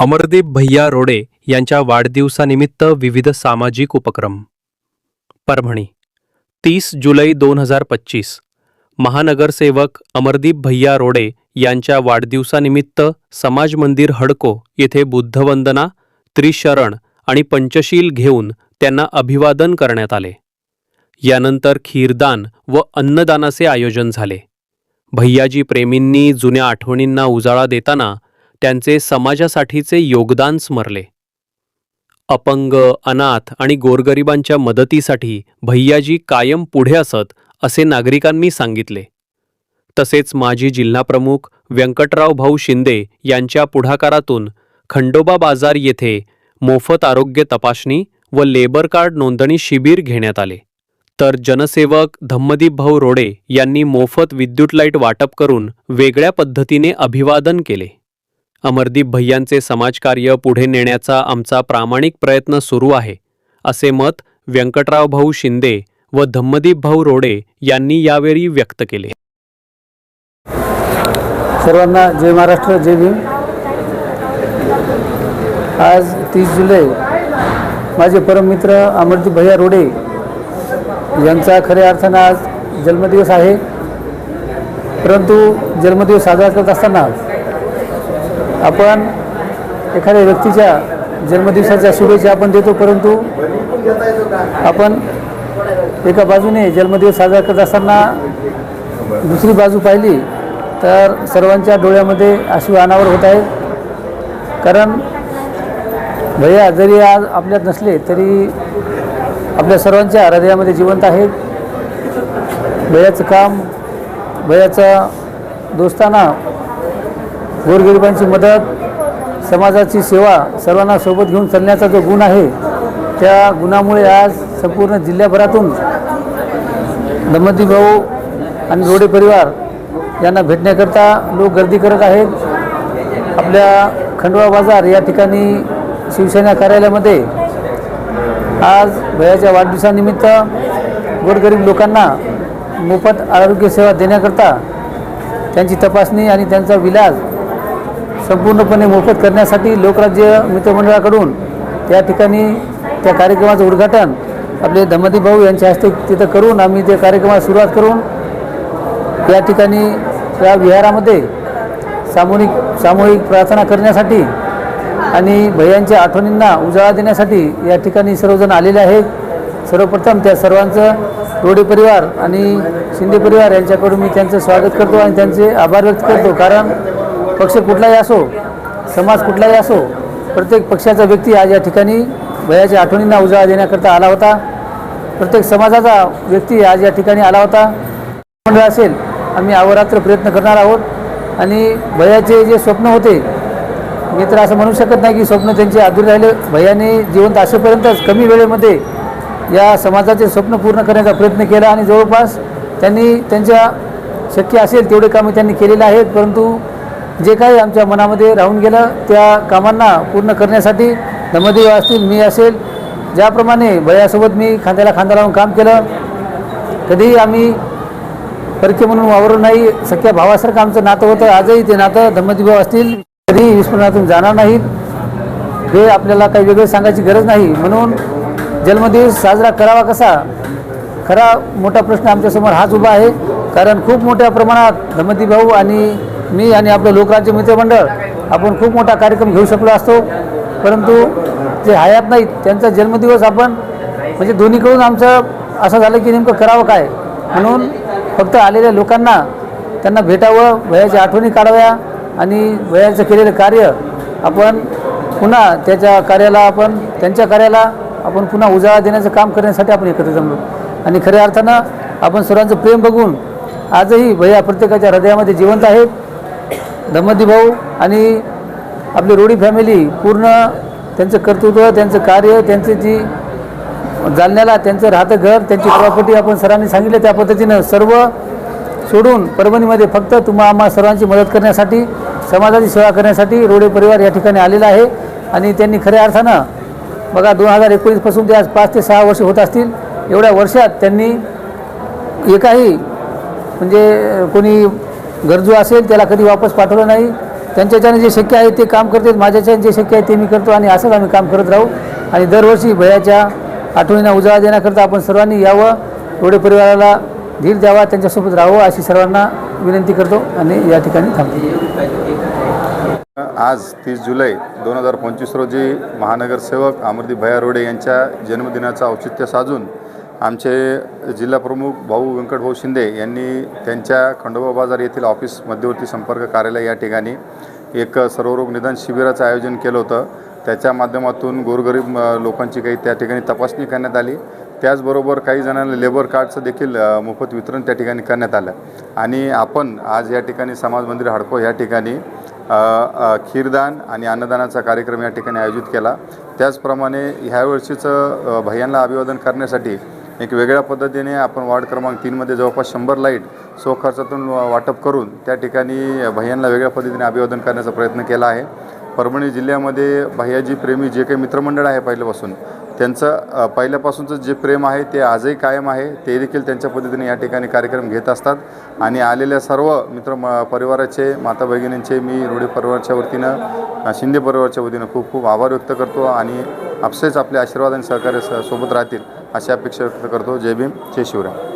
अमरदीप भैया रोडे यांच्या वाढदिवसानिमित्त विविध सामाजिक उपक्रम. परभणी तीस जुलै दोन हजार पच्चीस महानगरसेवक अमरदीप भैया रोडे यांच्या वाढदिवसानिमित्त समाज मंदिर हडको येथे बुद्धवंदना त्रिशरण आणि पंचशील घेऊन त्यांना अभिवादन करण्यात आले. यानंतर खीरदान व अन्नदानाचे आयोजन झाले. भैयाजी प्रेमींनी जुन्या आठवणींना उजाळा देताना त्यांचे समाजासाठीचे योगदान स्मरले. अपंग अनाथ आणि गोरगरिबांच्या मदतीसाठी भैयाजी कायम पुढे असत असे नागरिकांनी सांगितले. तसेच माजी जिल्हाप्रमुख व्यंकटराव भाऊ शिंदे यांच्या पुढाकारातून खंडोबा बाजार येथे मोफत आरोग्य तपासणी व लेबर कार्ड नोंदणी शिबिर घेण्यात आले. तर जनसेवक धम्मदीप भाऊ रोडे यांनी मोफत विद्युत लाइट वाटप करून वेगळ्या पद्धतीने अभिवादन केले. अमरदीप भैयांचे समाजकार्य पुढे नेण्याचा आमचा प्रामाणिक प्रयत्न सुरू आहे असे मत व्यंकटराव भाऊ शिंदे व धम्मदीप भाऊ रोडे यांनी यावेळी व्यक्त केले. सर्वांना जय महाराष्ट्र जय भीम. आज तीस जुलै माझे परममित्र अमरदीप भैया रोडे यांचा खऱ्या अर्थानं आज जन्मदिवस आहे. परंतु जन्मदिवस साजरा करत असताना आपण एखाद्या व्यक्तीच्या जन्मदिवसाच्या शुभेच्छा आपण देतो परंतु आपण एका बाजूने जन्मदिवस साजरा करत असताना दुसरी बाजू पाहिली तर सर्वांच्या डोळ्यामध्ये अशी अनावर होत आहेत. कारण भैया जरी आज आपल्यात नसले तरी आपल्या सर्वांच्या हृदयामध्ये जिवंत आहेत. भैयाचं काम भैयाचा दोस्ताना गोरगरिबांची मदत समाजाची सेवा सर्वांना सोबत घेऊन चालण्याचा जो गुण आहे त्या गुणामुळे आज संपूर्ण जिल्ह्याभरातून दमती भाऊ आणि रोडे परिवार यांना भेटण्याकरता लोक गर्दी करत आहेत. आपल्या खंडवा बाजार या ठिकाणी शिवसेना कार्यालयामध्ये आज वयाच्या वाढदिवसानिमित्त गोरगरीब लोकांना मोफत आरोग्यसेवा देण्याकरता त्यांची तपासणी आणि त्यांचा विलाज संपूर्णपणे मोफत करण्यासाठी लोकराज्य मित्रमंडळाकडून त्या ठिकाणी त्या कार्यक्रमाचं उद्घाटन आपले धमदी भाऊ यांच्या हस्ते तिथं करून आम्ही त्या कार्यक्रमाला सुरुवात करून या ठिकाणी या विहारामध्ये सामूहिक सामूहिक प्रार्थना करण्यासाठी आणि भैयांच्या आठवणींना उजाळा देण्यासाठी या ठिकाणी सर्वजण आलेले आहेत. सर्वप्रथम त्या सर्वांचं रोडे परिवार आणि शिंदे परिवार यांच्याकडून मी त्यांचं स्वागत करतो आणि त्यांचे आभार व्यक्त करतो. कारण पक्ष कुठलाही असो समाज कुठलाही असो प्रत्येक पक्षाचा व्यक्ती आज या ठिकाणी वयाच्या आठवणींना उजाळा देण्याकरता आला होता. प्रत्येक समाजाचा व्यक्ती आज या ठिकाणी आला होता. मंडळ असेल आम्ही अवरात्र प्रयत्न करणार आहोत. आणि भयाचे जे स्वप्न होते मी तर असं म्हणू शकत नाही की स्वप्न त्यांचे अधूर राहिले. भयाने जिवंत असेपर्यंतच कमी वेळेमध्ये या समाजाचे स्वप्न पूर्ण करण्याचा प्रयत्न केला आणि जवळपास त्यांनी त्यांच्या शक्य असेल तेवढे कामे त्यांनी केलेले आहेत. परंतु जे काही आमच्या मनामध्ये राहून गेलं त्या कामांना पूर्ण करण्यासाठी नमदेव असतील मी असेल. ज्याप्रमाणे भयासोबत मी खांद्याला खांदा लावून काम केलं कधीही आम्ही परके म्हणून वावरू नाही सख्या भावासारखं आमचं नातं होतं. आजही ते नातं धम्मदीभाऊ असतील कधीही विस्मरणातून जाणार नाहीत. हे आपल्याला काही वेगळं सांगायची गरज नाही. म्हणून जन्मदिवस साजरा करावा कसा? खरा मोठा प्रश्न आमच्यासमोर हाच उभा आहे. कारण खूप मोठ्या प्रमाणात धम्मदीभाऊ आणि मी आणि आपलं लोकराज्य मित्रमंडळ आपण खूप मोठा कार्यक्रम घेऊ शकलो असतो. परंतु जे हयात नाहीत त्यांचा जन्मदिवस आपण म्हणजे दोन्हीकडून आमचं असं झालं की नेमकं करावं काय? म्हणून फक्त आलेल्या लोकांना त्यांना भेटावं वयाच्या आठवणी काढाव्या आणि वयाचं केलेलं कार्य आपण पुन्हा त्याच्या कार्याला आपण त्यांच्या कार्याला आपण पुन्हा उजाळा देण्याचं काम करण्यासाठी आपण एकत्र जमलो. आणि खऱ्या अर्थानं आपण सर्वांचं प्रेम बघून आजही भैया प्रत्येकाच्या हृदयामध्ये जिवंत आहेत. धम्मदी भाऊ आणि आपली रोडी फॅमिली पूर्ण त्यांचं कर्तृत्व त्यांचं कार्य त्यांची जी जालन्याला त्यांचं राहतं घर त्यांची प्रॉपर्टी आपण सरांनी सांगितलं त्या पद्धतीनं सर्व सोडून परभणीमध्ये फक्त तुम्हा आम्हा सर्वांची मदत करण्यासाठी समाजाची सेवा करण्यासाठी रोडे परिवार या ठिकाणी आलेला आहे. आणि त्यांनी खऱ्या अर्थानं बघा दोन हजार एकोणीसपासून ते आज पाच ते सहा वर्ष होत असतील एवढ्या वर्षात त्यांनी एकाही म्हणजे कोणी गरजू असेल त्याला कधी वापस पाठवलं नाही. त्यांच्याच्यानं जे शक्य आहे ते काम करतात माझ्याच्याने जे शक्य आहे ते मी करतो आणि असंच आम्ही काम करत राहू. आणि दरवर्षी भयाच्या आठवणींना उजाळा देण्याकरता आपण सर्वांनी यावं एवढे परिवाराला धीर द्यावा त्यांच्यासोबत राहावं अशी सर्वांना विनंती करतो आणि या ठिकाणी थांबतो. आज तीस जुलै दोन हजार पंचवीस रोजी महानगरसेवक अमरदीप भैया रोडे यांच्या जन्मदिनाचं औचित्य साधून आमचे जिल्हाप्रमुख भाऊ व्यंकटभाऊ शिंदे यांनी त्यांच्या खंडोबा बाजार येथील ऑफिस मध्यवर्ती संपर्क कार्यालय या ठिकाणी एक सर्वरोग निदान शिबिराचं आयोजन केलं होतं. त्याच्या माध्यमातून गोरगरीब लोकांची काही त्या ठिकाणी तपासणी करण्यात आली. त्याचबरोबर काही जणांना लेबर कार्डचं देखील मोफत वितरण त्या ठिकाणी करण्यात आलं. आणि आपण आज या ठिकाणी समाज मंदिर हडको या ठिकाणी खीरदान आणि अन्नदानाचा कार्यक्रम या ठिकाणी आयोजित केला. त्याचप्रमाणे ह्या वर्षीचं भैयांना अभिवादन करण्यासाठी एक वेगळ्या पद्धतीने आपण वार्ड क्रमांक तीनमध्ये जवळपास शंभर लाइट स्वखर्चातून वाटप करून त्या ठिकाणी भैयांना वेगळ्या पद्धतीने अभिवादन करण्याचा प्रयत्न केला आहे. परभणी जिल्ह्यामध्ये भैयाजी प्रेमी जे काही मित्रमंडळ आहे पहिल्यापासून त्यांचं पहिल्यापासूनचं जे प्रेम आहे ते आजही कायम आहे ते देखील त्यांच्या पद्धतीने या ठिकाणी कार्यक्रम घेत असतात. आणि आलेल्या सर्व मित्र म परिवाराचे माता भगिनींचे मी रोडे परिवाराच्या वतीनं शिंदे परिवाराच्या वतीनं खूप खूप आभार व्यक्त करतो आणि आपसेच आपले आशीर्वाद आणि सहकार्य स- सोबत राहतील अशी अपेक्षा व्यक्त करतो. जय भीम जय शिवराय.